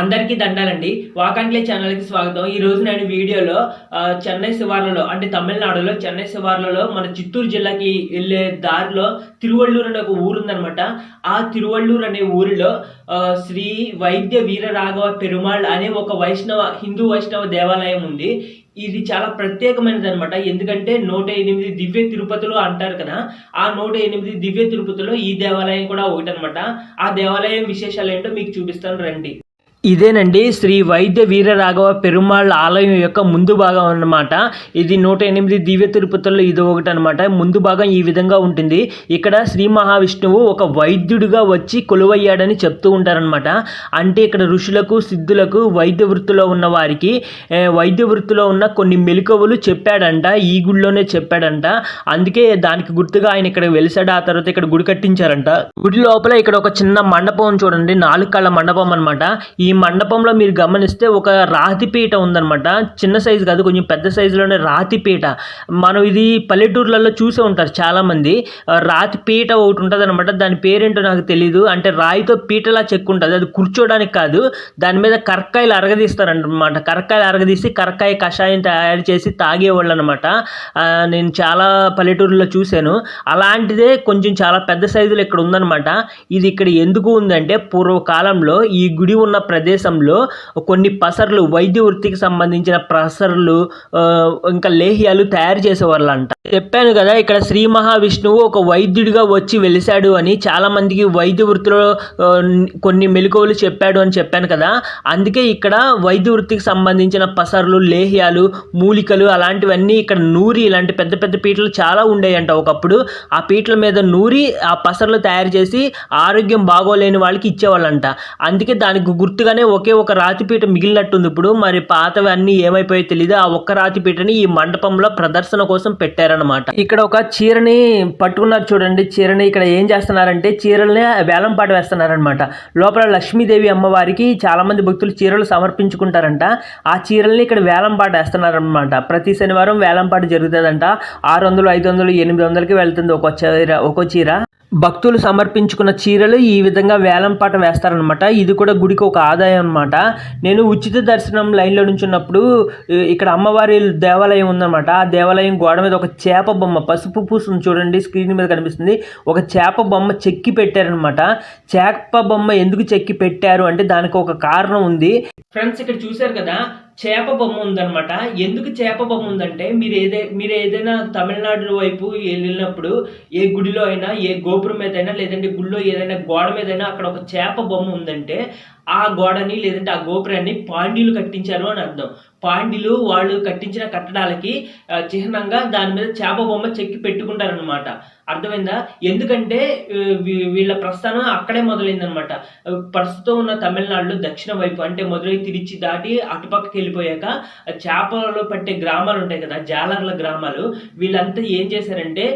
అందరికీ దండాలండి. వాకాంగ్లే ఛానల్కి స్వాగతం. ఈ రోజు నేను వీడియోలో చెన్నై శివార్లలో అంటే తమిళనాడులో చెన్నై శివార్లలో మన చిత్తూరు జిల్లాకి వెళ్ళే దారిలో తిరువళ్ళూరు అనే ఒక ఊరు ఉందన్నమాట ఆ తిరువళ్ళూరు అనే ఊరిలో శ్రీ వైద్య వీర రాఘవ పెరుమాళ్ అనే ఒక వైష్ణవ హిందూ వైష్ణవ దేవాలయం ఉంది. ఇది చాలా ప్రత్యేకమైనది అనమాట ఎందుకంటే నూట ఎనిమిది దివ్య తిరుపతులు అంటారు కదా ఆ నూట ఎనిమిది దివ్య తిరుపతిలో ఈ దేవాలయం కూడా ఒకటి అనమాట ఆ దేవాలయం విశేషాలు ఏంటో మీకు చూపిస్తాను రండి. ఇదేనండి శ్రీ వైద్య వీర రాఘవ పెరుమాళ్ ఆలయం యొక్క ముందు భాగం అన్నమాట. ఇది నూట ఎనిమిది దివ్య తిరుపతుల్లో ఇది ఒకటి అనమాట ముందు భాగం ఈ విధంగా ఉంటుంది. ఇక్కడ శ్రీ మహావిష్ణువు ఒక వైద్యుడిగా వచ్చి కొలువయ్యాడని చెప్తూ ఉంటారనమాట అంటే ఇక్కడ ఋషులకు సిద్ధులకు వైద్య వృత్తిలో ఉన్న వారికి వైద్య వృత్తిలో ఉన్న కొన్ని మెలకువలు చెప్పాడంట ఈ గుడిలోనే చెప్పాడంట. అందుకే దానికి గుర్తుగా ఆయన ఇక్కడ వెలిసాడు. ఆ తర్వాత ఇక్కడ గుడి కట్టించారంట. గుడి లోపల ఇక్కడ ఒక చిన్న మండపం చూడండి. నాలుగు కళ్ళ మండపం అనమాట ఈ ఈ మండపంలో మీరు గమనిస్తే ఒక రాతి పీట ఉందన్నమాట. చిన్న సైజు కాదు కొంచెం పెద్ద సైజులోనే రాతిపీట మనం ఇది పల్లెటూర్లలో చూసే ఉంటారు చాలామంది. రాతిపీట రాతి పీట ఒకటి ఉంటుంది అనమాట దాని పేరేంటో నాకు తెలీదు. అంటే రాయితో పీటలా చెక్కు ఉంటుంది. అది కూర్చోడానికి కాదు. దాని మీద కరక్కాయలు అరగదీస్తారనమాట కరక్కాయలు అరగదీసి కరక్కాయ కషాయం తయారు చేసి తాగేవాళ్ళు అనమాట నేను చాలా పల్లెటూరులో చూశాను. అలాంటిదే కొంచెం చాలా పెద్ద సైజులో ఇక్కడ ఉందన్నమాట. ఇది ఇక్కడ ఎందుకు ఉందంటే పూర్వకాలంలో ఈ గుడి ఉన్న ప్ర ప్రదేశంలో కొన్ని పసర్లు వైద్య వృత్తికి సంబంధించిన పసర్లు ఇంకా లేహ్యాలు తయారు చేసేవాళ్ళు అంట చెప్పాను కదా ఇక్కడ శ్రీ మహావిష్ణువు ఒక వైద్యుడిగా వచ్చి వెలిశాడు అని చాలా మందికి వైద్య వృత్తిలో కొన్ని మెలకువలు చెప్పాడు అని చెప్పాను కదా. అందుకే ఇక్కడ వైద్య వృత్తికి సంబంధించిన పసర్లు లేహ్యాలు మూలికలు అలాంటివన్నీ ఇక్కడ నూరి ఇలాంటి పెద్ద పెద్ద పీటలు చాలా ఉండేయంట ఒకప్పుడు. ఆ పీటల మీద నూరి ఆ పసర్లు తయారు చేసి ఆరోగ్యం బాగోలేని వాళ్ళకి ఇచ్చేవాళ్ళంట. అందుకే దానికి గుర్తుగా ముందుగానే ఒకే ఒక రాతిపీట మిగిలినట్టుంది ఇప్పుడు. మరి పాతవి అన్ని ఏమైపోయాయో తెలియదు ఆ ఒక్క రాతిపీటని ఈ మండపంలో ప్రదర్శన కోసం పెట్టారనమాట ఇక్కడ ఒక చీరని పట్టుకున్నారు చూడండి. చీరని ఇక్కడ ఏం చేస్తున్నారంటే చీరల్ని వేలం పాట వేస్తున్నారనమాట లోపల లక్ష్మీదేవి అమ్మవారికి చాలా మంది భక్తులు చీరలు సమర్పించుకుంటారంట. ఆ చీరల్ని ఇక్కడ వేలం పాట వేస్తున్నారనమాట ప్రతి శనివారం వేలం పాట జరుగుతుందంట. ఆరు వందలు ఐదు వందలు ఎనిమిది వందలకి వెళ్తుంది ఒక్కో చీర ఒక్కో చీర. భక్తులు సమర్పించుకున్న చీరలు ఈ విధంగా వేలం పాట వేస్తారనమాట ఇది కూడా గుడికి ఒక ఆదాయం అనమాట నేను ఉచిత దర్శనం లైన్లో నుంచున్నప్పుడు ఇక్కడ అమ్మవారి దేవాలయం ఉందన్నమాట. ఆ దేవాలయం గోడ మీద ఒక చేప బొమ్మ పసుపు పూసును చూడండి స్క్రీన్ మీద కనిపిస్తుంది. ఒక చేప బొమ్మ చెక్కి పెట్టారనమాట చేప బొమ్మ ఎందుకు చెక్కి పెట్టారు అంటే దానికి ఒక కారణం ఉంది. ఫ్రెండ్స్ ఇక్కడ చూశారు కదా చేప బొమ్మ ఉందన్నమాట. ఎందుకు చేప బొమ్మ ఉందంటే మీరు ఏదే మీరు ఏదైనా తమిళనాడు వైపు వెళ్ళినప్పుడు ఏ గుడిలో అయినా ఏ గోపురం మీద అయినా లేదంటే గుడిలో ఏదైనా గోడ మీద అయినా అక్కడ ఒక చేప బొమ్మ ఉందంటే ఆ గోడని లేదంటే ఆ గోపురాన్ని పాండ్యులు కట్టించారు అని అర్థం. పాండ్యులు వాళ్ళు కట్టించిన కట్టడాలకి చిహ్నంగా దాని మీద చేప బొమ్మ చెక్కి పెట్టుకుంటారనమాట అర్థమైందా? ఎందుకంటే వీళ్ళ ప్రస్థానం అక్కడే మొదలైందనమాట ప్రస్తుతం ఉన్న తమిళనాడులో దక్షిణ వైపు అంటే మధురై తిరిచి దాటి అటుపక్కకి వెళ్ళిపోయాక చేపలలో పట్టే గ్రామాలు ఉంటాయి కదా జాలర్ల గ్రామాలు వీళ్ళంతా ఏం చేశారంటే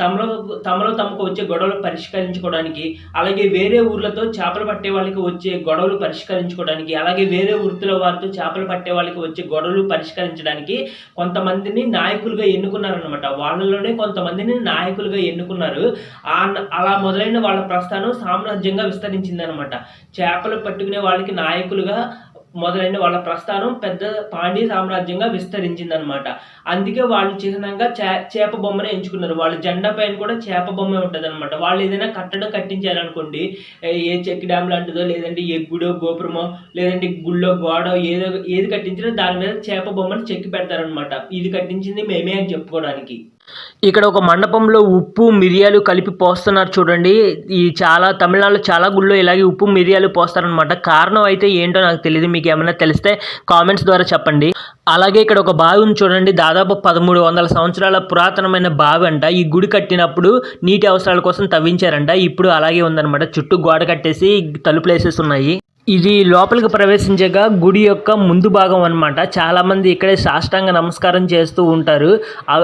తమలో తమలో తమకు వచ్చే గొడవలు పరిష్కరించుకోవడానికి అలాగే వేరే ఊర్లతో చేపలు పట్టే వాళ్ళకి వచ్చే గొడవలు పరిష్కరించుకోవడానికి అలాగే వేరే వృత్తుల వారితో చేపలు పట్టే వాళ్ళకి వచ్చే గొడవలు పరిష్కరించడానికి కొంతమందిని నాయకులుగా ఎన్నుకున్నారనమాట వాళ్ళలోనే కొంతమందిని నాయకులుగా ఎన్నుకున్నారు. ఆ అలా మొదలైన వాళ్ళ ప్రస్థానం సామ్రాజ్యంగా విస్తరించింది అనమాట చేపలు పట్టుకునే వాళ్ళకి నాయకులుగా మొదలైన వాళ్ళ ప్రస్థానం పెద్ద పాండ్య సామ్రాజ్యంగా విస్తరించింది అనమాట అందుకే వాళ్ళు చిహ్నంగా చే చేప బొమ్మనే ఎంచుకున్నారు. వాళ్ళ జెండా పైన కూడా చేప బొమ్మే ఉంటుంది అనమాట వాళ్ళు ఏదైనా కట్టడం కట్టించారనుకోండి ఏ- ఏ చెక్ డ్యామ్ లాంటిదో లేదంటే ఏ గుడో గోపురమో లేదంటే గుళ్ళో గోడ ఏదో ఏది కట్టించినా దాని మీద చేప బొమ్మను చెక్కి పెడతారనమాట ఇది కట్టించింది మేమే అని చెప్పుకోవడానికి. ఇక్కడ ఒక మండపంలో ఉప్పు మిరియాలు కలిపి పోస్తున్నారు చూడండి. ఈ చాలా తమిళనాడులో చాలా గుళ్ళో ఇలాగే ఉప్పు మిరియాలు పోస్తారనమాట కారణం అయితే ఏంటో నాకు తెలియదు మీకు ఏమైనా తెలిస్తే కామెంట్స్ ద్వారా చెప్పండి. అలాగే ఇక్కడ ఒక బావి ఉంది చూడండి. దాదాపు పదమూడు వందల సంవత్సరాల పురాతనమైన బావి అంట. ఈ గుడి కట్టినప్పుడు నీటి అవసరాల కోసం తవ్వించారంట. ఇప్పుడు అలాగే ఉందన్నమాట. చుట్టూ గోడ కట్టేసి తలుపులు వేసేసి ఉన్నాయి. ఇది లోపలికి ప్రవేశించగా గుడి యొక్క ముందు భాగం అన్నమాట. చాలా మంది ఇక్కడే సాష్టాంగ నమస్కారం చేస్తూ ఉంటారు.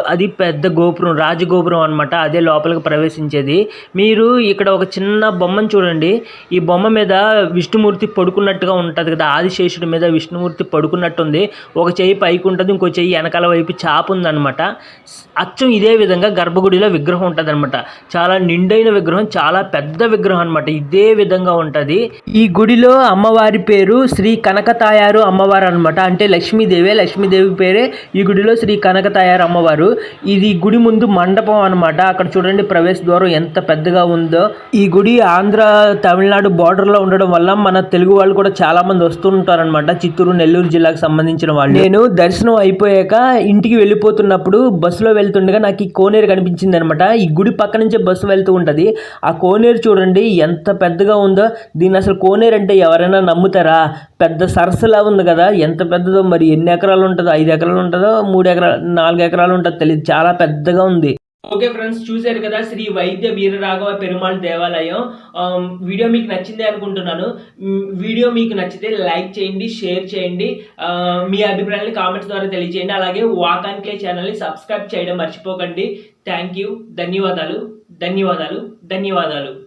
అది పెద్ద గోపురం రాజగోపురం అన్నమాట. అదే లోపలికి ప్రవేశించేది. మీరు ఇక్కడ ఒక చిన్న బొమ్మను చూడండి. ఈ బొమ్మ మీద విష్ణుమూర్తి పడుకున్నట్టుగా ఉంటుంది కదా. ఆదిశేషుడి మీద విష్ణుమూర్తి పడుకున్నట్టుంది. ఒక చెయ్యి పైకి ఉంటుంది ఇంకో చెయ్యి వెనకాల వైపు చాపు ఉందన్నమాట. అచ్చం ఇదే విధంగా గర్భగుడిలో విగ్రహం ఉంటుంది అనమాట చాలా నిండైన విగ్రహం చాలా పెద్ద విగ్రహం అన్నమాట. ఇదే విధంగా ఉంటుంది. ఈ గుడిలో అమ్మవారి పేరు శ్రీ కనకతాయారు అమ్మవారు అనమాట అంటే లక్ష్మీదేవే లక్ష్మీదేవి పేరే ఈ గుడిలో శ్రీ కనకతాయారు అమ్మవారు. ఇది గుడి ముందు మండపం అనమాట అక్కడ చూడండి ప్రవేశ ద్వారం ఎంత పెద్దగా ఉందో. ఈ గుడి ఆంధ్ర తమిళనాడు బార్డర్లో లో ఉండడం వల్ల మన తెలుగు వాళ్ళు కూడా చాలా మంది వస్తుంటారనమాట చిత్తూరు నెల్లూరు జిల్లాకు సంబంధించిన వాళ్ళు. నేను దర్శనం అయిపోయాక ఇంటికి వెళ్ళిపోతున్నప్పుడు బస్సులో వెళ్తుండగా నాకు ఈ కోనేరు కనిపించింది అనమాట ఈ గుడి పక్క నుంచే బస్సు వెళ్తూ ఉంటది. ఆ కోనేరు చూడండి ఎంత పెద్దగా ఉందో. దీన్ని అసలు కోనేరు అంటే ఎవరు ఎవరైనా నమ్ముతారా? పెద్ద సరస్సులా ఉంది కదా ఎంత పెద్దదో మరి ఎన్ని ఎకరాలు ఉంటుందో ఐదు ఎకరాలు ఉంటుందో మూడు ఎకరాలు నాలుగు ఎకరాలు ఉంటుందో తెలియదు. చాలా పెద్దగా ఉంది. ఓకే ఫ్రెండ్స్ చూశారు కదా శ్రీ వైద్య వీర రాఘవ పెరుమాళ్ దేవాలయం. వీడియో మీకు నచ్చింది అనుకుంటున్నాను. వీడియో మీకు నచ్చితే లైక్ చేయండి షేర్ చేయండి. మీ అభిప్రాయాన్ని కామెంట్స్ ద్వారా తెలియజేయండి అలాగే వాక్ అండ్ క్లే ఛానల్ని సబ్స్క్రైబ్ చేయడం మర్చిపోకండి. Thank you. ధన్యవాదాలు. ధన్యవాదాలు. ధన్యవాదాలు.